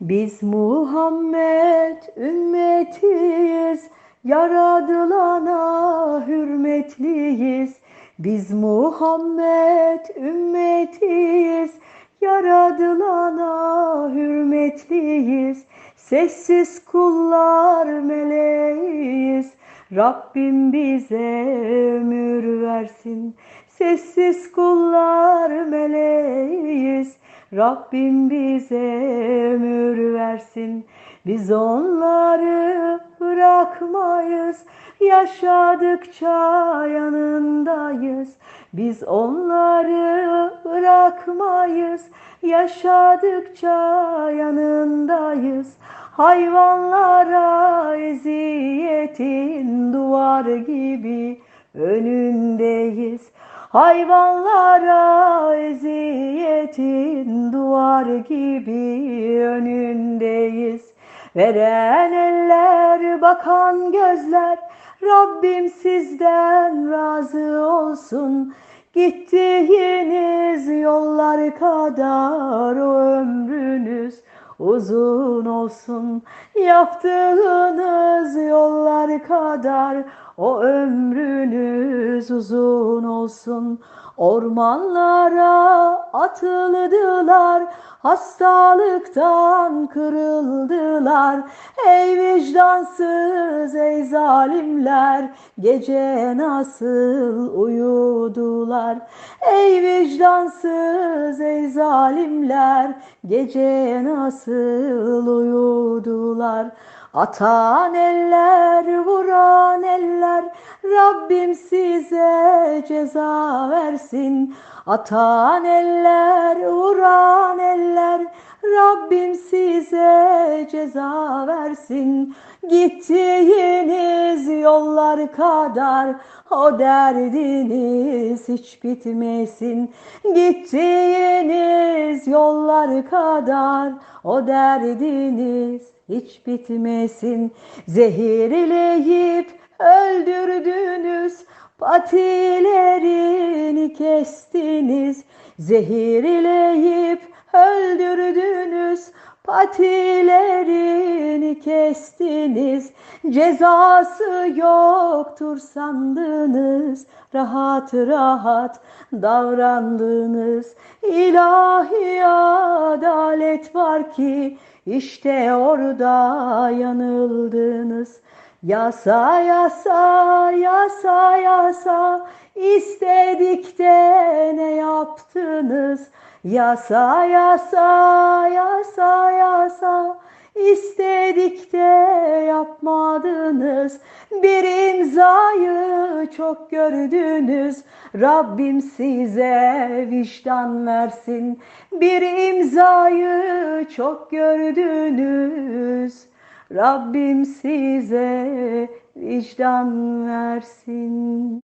Biz Muhammed ümmetiyiz, yaradılana hürmetliyiz. Biz Muhammed ümmetiyiz, yaradılana hürmetliyiz. Sessiz kullar meleğiz, Rabbim bize ömür versin. Sessiz kullar meleğiz, Rabbim bize ömür versin. Biz onları bırakmayız, yaşadıkça yanındayız. Biz onları bırakmayız, yaşadıkça yanındayız. Hayvanlara eziyetin duvar gibi önündeyiz. Hayvanlara eziyetin duvar gibi önündeyiz. Veren eller, bakan gözler, Rabbim sizden razı olsun. Gittiğiniz yollar kadar o ömrünüz uzun olsun. Yaptığınız yollar kadar o ömrünüz uzun olsun. Ormanlara atıldılar, hastalıktan kırıldılar. Ey vicdansız, ey zalimler, gece nasıl uyudular? Ey vicdansız, ey zalimler, gece nasıl uyudular? Atan eller, vuran eller, Rabbim size ceza versin. Atan eller, vuran eller, Rabbim size ceza versin. Gittiğiniz yollar kadar o derdiniz hiç bitmesin. Gittiğiniz yollar kadar o derdiniz hiç bitmesin. Zehirleyip öldürdünüz, patilerini kestiniz. Zehirleyip öldürdünüz, patilerini kestiniz. Cezası yoktur sandınız, rahat rahat davrandınız. İlahi adalet var ki işte orada yanıldınız. Yasa yasa yasa yasa istedik de ne yaptınız? Yasa yasa yasa yasa istedik de yapmadınız. Bir imzayı çok gördünüz. Rabbim size vicdan versin. Bir imzayı çok gördünüz. Rabbim size vicdan versin.